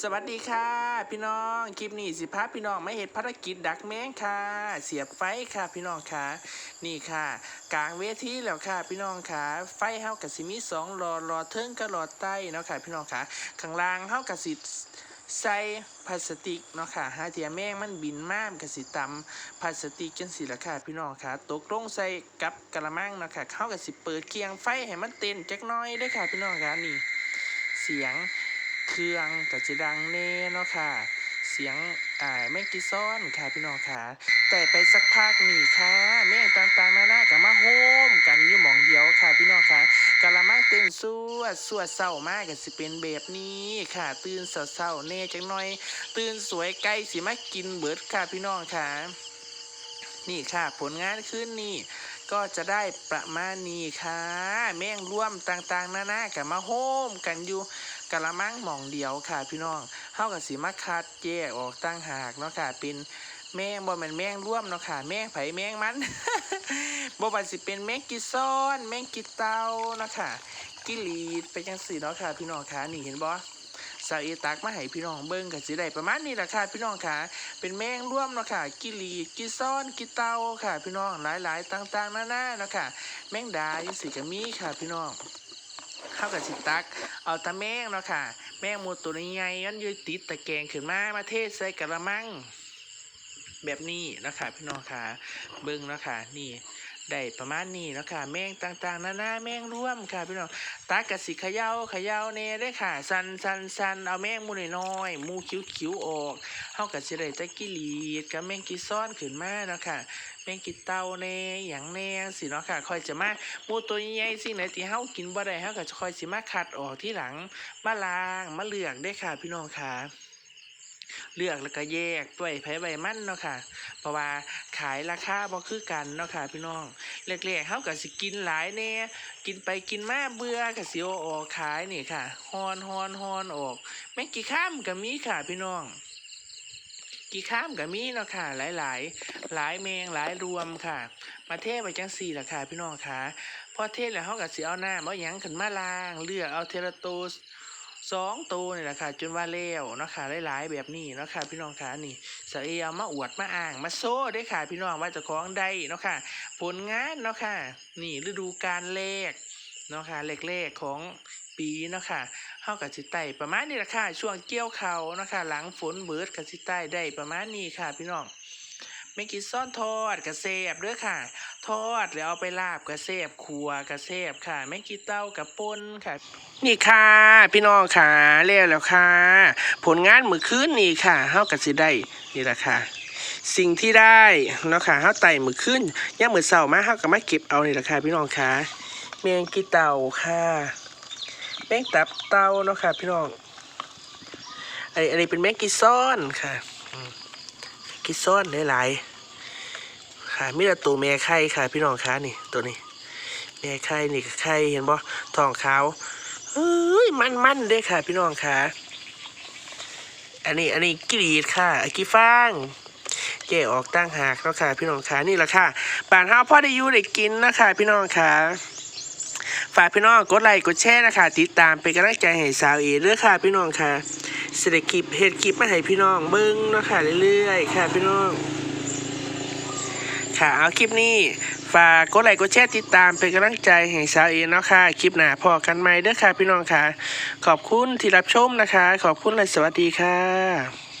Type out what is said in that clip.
สวัสดีค่ะ พี่น้องคลิปนี้สิพาพี่น้องมาเห็ดภารกิจดักแมงค่ะ เสียบไฟค่ะพี่น้องค่ะ นี่ค่ะ กลางเวทีแล้วค่ะ พี่น้องค่ะ ไฟเฮากับสิมีสองหลอดหลอเทิงกับหลอดใต้เนาะค่ะ พี่น้องค่ะข้างล่างเฮากับสิใส่พลาสติกเนาะค่ะหาเทียแมงมันบินมากกับสิตำพลาสติกจังสิละค่ะพี่น้องค่ะตกลงใส่กับกระมังเนาะค่ะเข้ากับสิเปิดเคียงไฟให้มันเต้นจักหน้อยเด้ค่ะ พี่น้องค่ะนี่ เสียง เครื่องก็จะดังแน่เนาะค่ะ เสียงอ่าแม่งกีซ้อนค่ะพี่น้องค่ะ แต่ไปสักพักนี่ค่ะแม่งต่างๆนานาก็มาโฮมกันอยู่หมองเดียวค่ะ พี่น้องค่ะกะละมังตื่นสวดสวดเศร้ามากก็สิเป็นแบบนี้ค่ะ ตื่นเศร้าๆแน่จังหน่อย ตื่นสวยใกล้สิมากินเบิดค่ะพี่น้องค่ะนี่ค่ะผลงานขึ้นนี่ก็จะได้ประมาณนี้ค่ะ แม่งร่วมต่างๆนานากับมาโฮมกันอยู่ กะละมังหมองเดียวค่ะพี่น้องเฮากับสีมาคัดแยกออกตั้งหากเนาะค่ะเป็นแมงบ่แม่นแมงร่วมเนาะค่ะแมงไผแมงมันบ่ว่าสิเป็นแมงกิซ้อน แมงกิเตาเนาะค่ะกิลีดไปจังสี่เนาะค่ะพี่น้องค่ะนี่เห็นบ่สาวเอตักมาให้พี่น้องเบิ่งก็สิได้ประมาณนี้แหละค่ะพี่น้องค่ะ เป็นแมงร่วมเนาะค่ะกิลีกิซ้อนกิเตาค่ะ พี่น้องหลายๆต่างๆนานาเนาะค่ะ แมงดาอยู่สิก็มีค่ะพี่น้อง เข้ากับสิตัก เอาตะแมงเนาะค่ะ แมงมูตัวใหญ่ๆยันยืดติดตะแกงขึ้นมามาเทศใส่กระมัง แบบนี้นะคะพี่น้องค่ะเบิ้งเนาะค่ะนี่ ได้ประมาณนี้เนาะค่ะแมงต่างๆนานาแมงร่วมค่ะพี่น้องตากระสิเขย่าเขย่าเน่ได้ค่ะ สันสันสันเอาแมงมูน้อยมูคิ้วคิ้วออกเฮากระสิได้ตะกิลีดกับแมงกีซ้อนขึ้นมาเนาะค่ะแมงกีเต้าแน่อย่างแน่สิเนาะค่ะค่อยจะมามูตัวใหญ่สิ่งไหนที่เฮากินบ่ได้เฮาก็จะค่อยสิมาคัดออกที่หลังมาล้างมาเลือกได้ค่ะ พี่น้องค่ะ เลือกแล้วก็แยกด้วยไผใบมันเนาะค่ะ เพราะว่าขายราคาบ่คือกันเนาะค่ะ พี่น้องแรกๆเฮาก็สิกินหลายแน่กินไปกินมาเบื่อก็สิอออกขายนี่ค่ะฮอนฮอนฮอนออกแม่กี่ข้ามก็มีค่ะพี่น้องกี่ข้ามก็มีเนาะค่ะ หลายหลายๆหลายแมงหลายรวมค่ะ มาเทไปจังสี่ละค่ะพี่น้องค่ะพอเทแล้วเฮาก็สิเอาหน้ำเอาหยังขึ้นมาล้าง เลือกเอาเทละตัว สองตัวนี่แหละค่ะจนว่าแล้วเนาะค่ะหลายๆแบบนี้เนาะค่ะพี่น้องค่ะนี่สเอเอามาอวดมาอ้างมาโซ่ได้ค่ะ พี่น้องว่าจะของได้เนาะค่ะผลงานเนาะค่ะนี่ฤดูกาลแรกเนาะค่ะแรกๆของปีเนาะค่ะเฮากับสิไตประมาณนี้แหละค่ะช่วงเกี่ยวเขาเนาะค่ะหลังฝนเบิดกับสิไตได้ประมาณนี้ค่ะ พี่น้อง ไม่กินซ่อนทอดกระเซบด้อค่ะ ทอดแล้วเอาไปลาบกระเซบขัวกระเซบค่ะ ไม่กินเต้ากับปนค่ะ นี่ค่ะ พี่น้องค่ะแล้วแล้วค่ะ ผลงานมือคืนนี่ค่ะเฮากับสิได้นี่แหละค่ะสิ่งที่ได้เนาะค่ะเฮาไต่มือขึ้นย่ามมือเสาร์มาเฮาก็มาเก็บเอานี่แหละค่ะพี่น้องค่ะแมงกีเต่าค่ะแมงตับเต่าเนาะค่ะพี่น้องอันนี้อันนี้เป็นแมงกีซ้อนค่ะ อืมกีซ้อนหลายๆค่ะมีแต่ตัวแม่ไข่ค่ะพี่น้องค่ะนี่ตัวนี้ แม่ไข่นี่ไข่เห็นบ่ทองขาวเฮ้ยมันมันๆเด้ค่ะ พี่น้องค่ะ อันนี้อันนี้กรีดค่ะอ้กีฟางแกะออกตั้งหากแล้วค่ะ พี่น้องค่ะนี่แหละค่ะป่านเฮาพ่อได้ยู่ได้กินนะคะพี่น้องค่ะฝากพี่น้องกดไลค์กดแชร์นะคะติดตามเป็นกำลังใจให้สาวเอเด้อค่ะ พี่น้องค่ะ เสด็จคลิปเฮ็ดคลิปมาให้พี่น้องเบิ้งเนาะค่ะเรื่อยๆ ค่ะพี่น้อง ค่ะเอาคลิปนี้ฝากกดไลค์กดแชร์ติดตามเป็นกำลังใจให้สาวเอเนาะค่ะคลิปหน้าพอกันใหม่เด้อค่ะพี่น้องค่ะ ขอบคุณที่รับชมนะคะ ขอบคุณและสวัสดีค่ะ